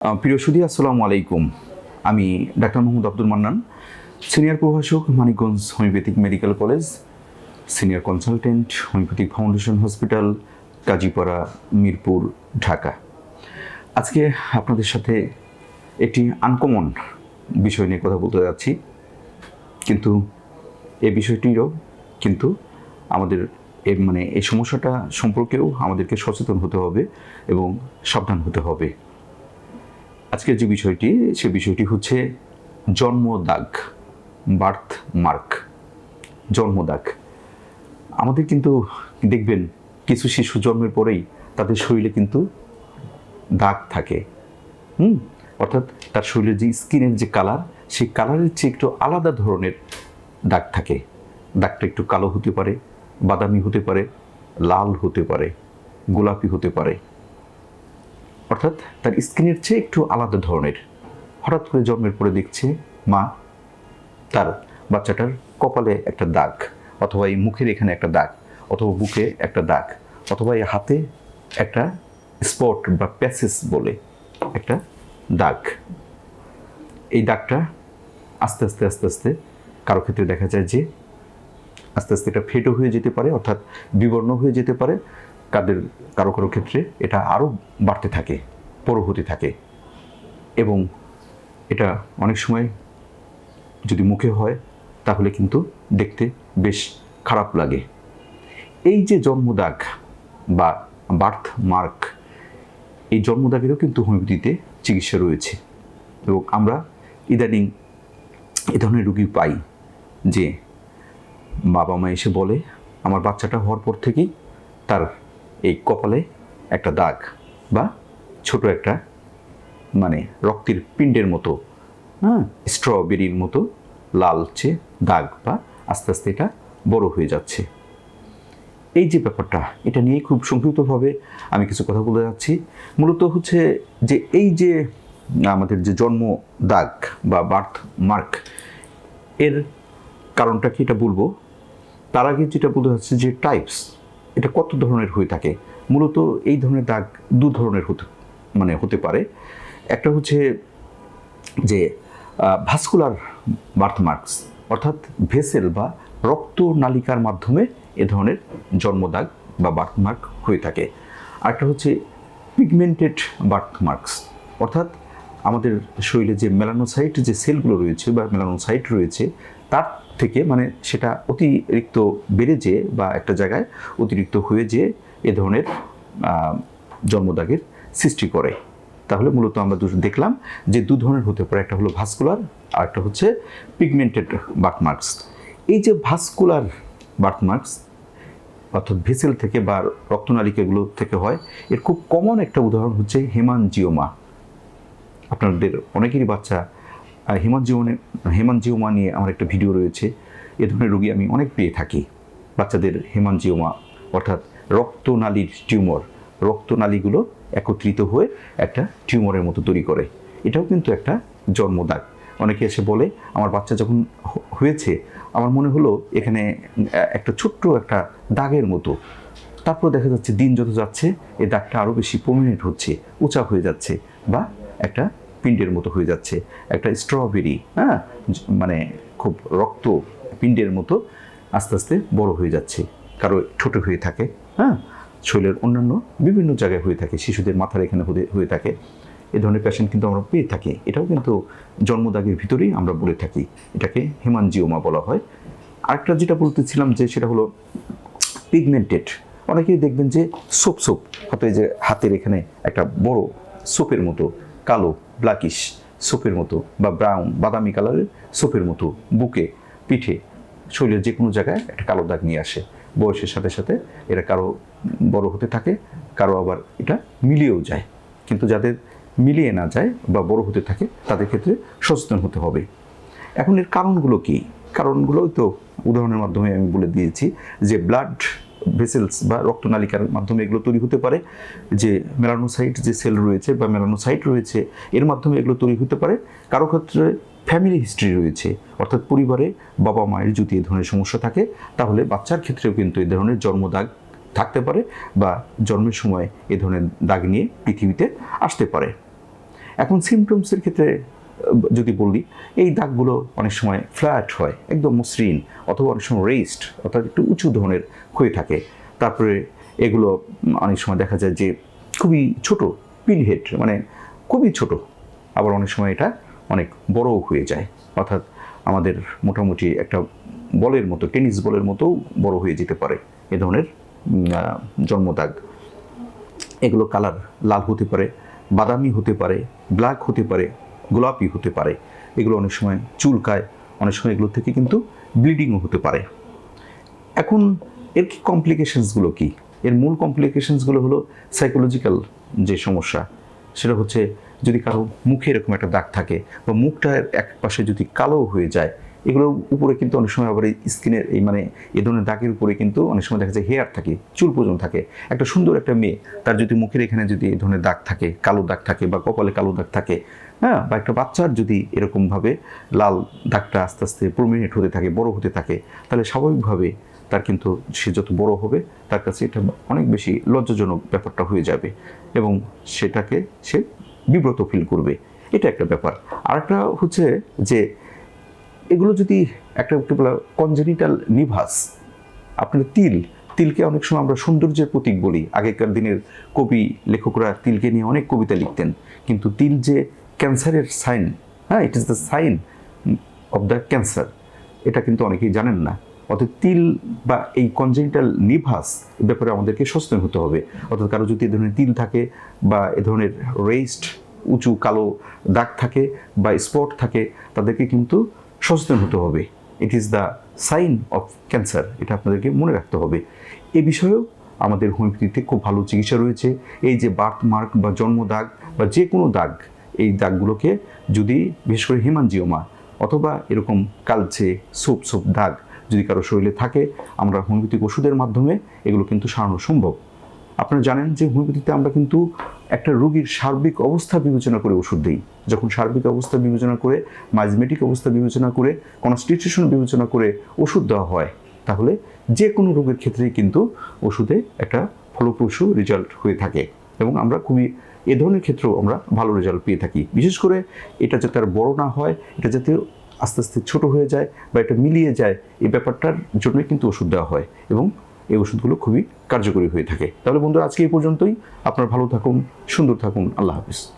প্রিয় সুদী আসসালামু আলাইকুম। আমি ডাক্তার মোহাম্মদ আব্দুল মান্নান, সিনিয়র প্রভাষক Manikganj homeopathic medical college, senior consultant, homeopathic foundation hospital Kazipara Mirpur, Dhaka. আজকে আপনাদের সাথে একটি আনকমন বিষয় নিয়ে কথা বলতে যাচ্ছি, কিন্তু এই বিষয়টিরও কিন্তু আমাদের এর মানে এই সমস্যাটা সম্পর্কেও আমাদেরকে সচেতন হতে হবে এবং সাবধান হতে হবে। আজকের যে বিষয়টি, সে বিষয়টি হচ্ছে জন্ম দাগ বার্থ মার্ক জন্ম দাগ আমাদের কিন্তু দেখবেন, কিছু শিশু জন্মের পরেই তাদের শরীরে কিন্তু দাগ থাকে। হুম? অর্থাৎ তার শরীরের যে স্কিনের যে কালার, সেই কালারের চেয়ে একটু আলাদা ধরনের দাগ থাকে। দাগটা একটু কালো হতে পারে, বাদামি হতে পারে, লাল হতে পারে, গোলাপি হতে পারে। অর্থাৎ তার স্কিনের চেয়ে একটু আলাদা ধরনের। হঠাৎ করে জন্মের পরে দেখছে মা, তার বাচ্চাটার কপালে একটা দাগ, অথবা এই মুখের এখানে একটা দাগ, অথবা বুকে একটা দাগ, অথবা এই হাতে একটা স্পট বা প্যাসেস বলে একটা দাগ। এই দাগটা আস্তে আস্তে আস্তে আস্তে কারও ক্ষেত্রে দেখা যায় যে আস্তে আস্তে এটা ফেটও হয়ে যেতে পারে, অর্থাৎ বিবর্ণ হয়ে যেতে পারে। কাদের, কারও কারও ক্ষেত্রে এটা আরও বাড়তে থাকে। বড় হতে থাকে। এবং এটা অনেক সময় যদি মুখে হয়, তাহলে কিন্তু দেখতে বেশ খারাপ লাগে। এই যে জন্মদাগ বা বার্থ মার্ক, এই জন্মদাগেরও কিন্তু হোমিওপ্যাথিতে চিকিৎসা রয়েছে। এবং আমরা ইদানিং এ ধরনের রুগী পাই যে বাবা মা এসে বলে, আমার বাচ্চাটা হওয়ার পর থেকেই তার এই কপালে একটা দাগ বা ছোট একটা মানে রক্তের পিণ্ডের মতো হ্যাঁ স্ট্রবেরির মতো লালচে দাগ বা আস্তে আস্তে এটা বড় হয়ে যাচ্ছে। এই যে ব্যাপারটা, এটা নিয়ে খুব সংক্ষিপ্তভাবে আমি কিছু কথা বলতে যাচ্ছি। মূলত হচ্ছে যে এই যে আমাদের যে জন্ম দাগ বা বার্থ মার্ক, এর কারণটা কি এটা বলব? তার আগে যেটা বলতে হচ্ছে যে টাইপস এটা কত ধরনের হয়ে থাকে? মূলত এই ধরনের দাগ দু ধরনের হতে মানে হতে পারে। একটা হচ্ছে যে ভাস্কুলার বার্থমার্কস, অর্থাৎ ভেসেল বা রক্ত নালিকার মাধ্যমে এ ধরনের জন্মদাগ বা বার্থমার্ক হয়ে থাকে। আরেকটা হচ্ছে পিগমেন্টেড বার্থমার্কস, অর্থাৎ আমাদের শরীরে যে মেলানোসাইট যে সেলগুলো রয়েছে বা মেলানোসাইট রয়েছে, তার থেকে মানে সেটা অতিরিক্ত বেড়ে যেয়ে বা একটা জায়গায় অতিরিক্ত হয়ে যেয়ে এ ধরনের জন্মদাগের সৃষ্টি করে। তাহলে মূলত আমরা দেখলাম যে দু ধরনের হতে পারে। একটা হলো ভাস্কুলার আর একটা হচ্ছে পিগমেন্টেড বার্থমার্কস এই যে ভাস্কুলার বার্থমার্কস অর্থাৎ ভেসেল থেকে বা রক্তনালিকাগুলো থেকে হয়, এর খুব কমন একটা উদাহরণ হচ্ছে হেমানজিওমা আপনাদের অনেকেরই বাচ্চা হেমানজিওনে হেমানজিওমা নিয়ে আমার একটা ভিডিও রয়েছে। এ ধরনের রোগী আমি অনেক পেয়ে থাকি। বাচ্চাদের হেমানজিওমা অর্থাৎ রক্তনালীর টিউমার রক্তনালীগুলো একত্রিত হয়ে একটা টিউমারের মতো তৈরি করে। এটাও কিন্তু একটা জন্মদাগ অনেকে এসে বলে, আমার বাচ্চা যখন হয়েছে, আমার মনে হলো এখানে একটা ছোট্ট একটা দাগের মতো। তারপর দেখা যাচ্ছে দিন যত যাচ্ছে এই দাগটা আরও বেশি প্রমিনেন্ট হচ্ছে, উঁচা হয়ে যাচ্ছে বা একটা পিণ্ডের মতো হয়ে যাচ্ছে। একটা স্ট্রবেরি হ্যাঁ? মানে খুব রক্ত পিণ্ডের মতো আস্তে আস্তে বড় হয়ে যাচ্ছে। কারও ছোট হয়ে থাকে হ্যাঁ? শরীরের অন্যান্য বিভিন্ন জায়গায় হয়ে থাকে, শিশুদের মাথার এখানে হতে- হয়ে থাকে। এ ধরনের পেশেন্ট কিন্তু আমরা পেয়ে থাকি। এটাও কিন্তু জন্মদাগের ভিতরেই আমরা বলে থাকি। এটাকে হেমানজিওমা বলা হয়। আরেকটা যেটা বলতেছিলাম যে সেটা হলো পিগমেন্টেড অনেকেই দেখবেন যে সোপ সোপ হয়তো যে হাতের এখানে একটা বড় সোপের মতো, কালো ব্ল্যাকিশ সোপের মতো বা ব্রাউন বাদামি কালারের সোপের মতো বুকে, পিঠে শরীরের যে কোনো জায়গায় একটা কালো দাগ নিয়ে আসে। বয়সের সাথে সাথে এরা কারও বড় হতে থাকে, কারও আবার এটা মিলিয়েও যায়। কিন্তু যাদের মিলিয়ে না যায় বা বড় হতে থাকে, তাদের ক্ষেত্রে সচেতন হতে হবে। এখন এর কারণগুলো কি? কারণগুলো তো উদাহরণের মাধ্যমে আমি বলে দিয়েছি যে ব্লাড ভেসেলস বা রক্তনালিকার মাধ্যমে এগুলো তৈরি হতে পারে, যে মেলানোসাইট যে সেল রয়েছে বা মেলানোসাইট রয়েছে, এর মাধ্যমে এগুলো তৈরি হতে পারে। কারও ক্ষেত্রে ফ্যামিলি হিস্ট্রি রয়েছে, অর্থাৎ পরিবারে বাবা মায়ের যদি এ ধরনের সমস্যা থাকে, তাহলে বাচ্চার ক্ষেত্রেও কিন্তু এই ধরনের জন্মদাগ থাকতে পারে বা জন্মের সময় এ ধরনের দাগ নিয়ে পৃথিবীতে আসতে পারে। এখন সিমটমসের ক্ষেত্রে যদি বলি, এই দাগগুলো অনেক সময় ফ্ল্যাট হয়, একদম মসৃণ অথবা অনেক সময় রেস্ট অর্থাৎ একটু উঁচু ধরনের হয়ে থাকে। তারপরে এগুলো অনেক সময় দেখা যায় যে খুবই ছোট পিন হেড মানে খুবই ছোট। আবার অনেক সময় এটা অনেক বড়ও হয়ে যায়। অর্থাৎ আমাদের মোটামুটি একটা বলের মতো, টেনিস বলের মতো বড় হয়ে যেতে পারে এ ধরনের জন্মদাগ। এগুলো কালার লাল হতে পারে, বাদামি হতে পারে, ব্ল্যাক হতে পারে, গোলাপি হতে পারে। এগুলো অনেক সময় চুলকায়, অনেক সময় এগুলো থেকে কিন্তু ব্লিডিংও হতে পারে। এখন এর কি কমপ্লিকেশনসগুলো কী? এর মূল কমপ্লিকেশনসগুলো হলো সাইকোলজিক্যাল যে সমস্যা, সেটা হচ্ছে যদি কারও মুখে এরকম একটা দাগ থাকে বা মুখটার এক পাশে যদি কালো হয়ে যায় এগুলোর উপরে কিন্তু অনেক সময় আবার স্কিনের এই মানে এ ধরনের দাগের উপরে কিন্তু অনেক সময় দেখা যায় হেয়ার থাকে, চুল পর্যন্ত থাকে। একটা সুন্দর একটা মেয়ে, তার যদি মুখের এখানে যদি এ ধরনের দাগ থাকে, কালো দাগ থাকে বা কপালে কালো দাগ থাকে হ্যাঁ? বা একটা বাচ্চার যদি এরকমভাবে লাল দাগটা আস্তে আস্তে প্রমিনেট হতে থাকে, বড় হতে থাকে, তাহলে স্বাভাবিকভাবে তার কিন্তু সে যত বড় হবে, তার কাছে এটা অনেক বেশি লজ্জাজনক ব্যাপারটা হয়ে যাবে এবং সেটাকে সে বিব্রত ফিল করবে। এটা একটা ব্যাপার। আরেকটা হচ্ছে যে, এগুলো যদি একটা বলা কনজেনিটাল নিভাস আপনার তিল, তিলকে অনেক সময় আমরা সৌন্দর্যের প্রতীক বলি। আগেকার দিনের কবি, লেখকরা তিলকে নিয়ে অনেক কবিতা লিখতেন। কিন্তু তিল যে ক্যান্সারের সাইন হ্যাঁ it is the sign of the cancer এটা কিন্তু অনেকেই জানেন না। অর্থাৎ তিল বা এই কনজেনিটাল নিভাস এ ব্যাপারে আমাদেরকে সচেতন হতে হবে। অর্থাৎ কারও যদি এ ধরনের তিল থাকে বা এ ধরনের রেস্ট উঁচু কালো দাগ থাকে বা স্পট থাকে, তাদেরকে কিন্তু সচেতন হতে হবে। It is the sign of cancer এটা আপনাদেরকে মনে রাখতে হবে। এ বিষয়েও আমাদের হোমিওপ্যাথিতে খুব ভালো চিকিৎসা রয়েছে। এই যে বার্থ মার্ক বা জন্ম দাগ বা যে কোনো দাগ, এই দাগগুলোকে যদি বিশেষ করে হিমানজিওমা অথবা এরকম কালচে সোপ সোপ দাগ যদি কারও শরীরে থাকে, আমরা হোমিওপ্যাথিক ওষুধের মাধ্যমে এগুলো কিন্তু সারানো সম্ভব। আপনারা জানেন যে হোমিওপ্যাথিতে আমরা কিন্তু একটা রোগীর সার্বিক অবস্থা বিবেচনা করে ওষুধ দিই। যখন সার্বিক অবস্থা বিবেচনা করে, মাইজমেটিক অবস্থা বিবেচনা করে, কনস্টিটিউশন বিবেচনা করে ওষুধ দেওয়া হয়, তাহলে যে কোনো রোগের ক্ষেত্রেই কিন্তু ওষুধে একটা ফলপ্রসূ রেজাল্ট হয়ে থাকে এবং আমরা খুবই, এ ধরনের ক্ষেত্রেও আমরা ভালো রেজাল্ট পেয়ে থাকি। বিশেষ করে এটা যাতে আর বড় না হয়, এটা যাতে আস্তে আস্তে ছোট হয়ে যায় বা এটা মিলিয়ে যায়, এই ব্যাপারটার জন্যই কিন্তু ওষুধ দেওয়া হয় এবং এই ওষুধগুলো খুবই কার্যকরী হয়ে থাকে। তাহলে বন্ধুরা, আজকে এই পর্যন্তই। আপনার ভালো থাকুন, সুন্দর থাকুন। আল্লাহ হাফিজ।